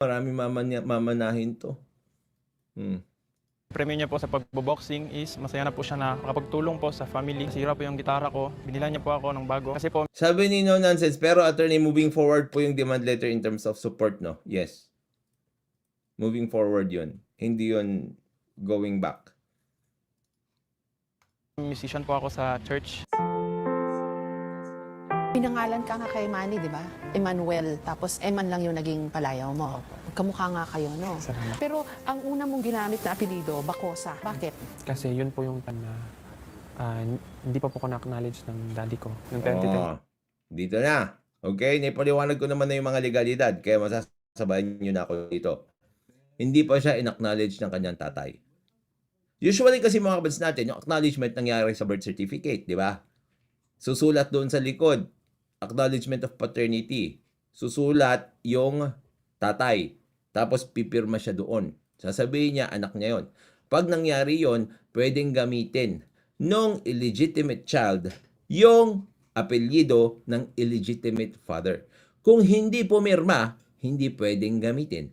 Marami mamanya, mamanahin to. Hmm. Premyo niya po sa pagbo-boxing is masaya na po siya na makapagtulong po sa family. Sira po yung gitara ko. Binila niya po ako ng bago. Kasi po Sabi ni No Nonsense, pero attorney, moving forward po yung demand letter in terms of support, no? Yes. Moving forward yun. Hindi yun going back. musician po ako sa church. Pinangalan ka nga kay Manny, di ba? Emmanuel. Tapos Eman lang yung naging palayaw mo. Kamukha nga kayo, no? Salamat. Pero ang una mong ginamit na apelido, Bakosa. Bakit? Kasi yun po yung time na ah, hindi pa po ko na-acknowledge ng daddy ko. Noong 2010. Oh, dito na. Okay, naipaliwanag ko naman na yung mga legalidad, kaya masasabayan nyo na ako dito. Hindi pa siya in-acknowledge ng kanyang tatay. Usually kasi mga kabats natin, yung acknowledgement nangyari sa birth certificate, di ba? Susulat doon sa likod, acknowledgement of paternity. Susulat yung tatay. Tapos pipirma siya doon. Sasabihin niya, anak niya yon. Pag nangyari yon, pwedeng gamitin nung illegitimate child yung apelyido ng illegitimate father. Kung hindi pumirma, hindi pwedeng gamitin.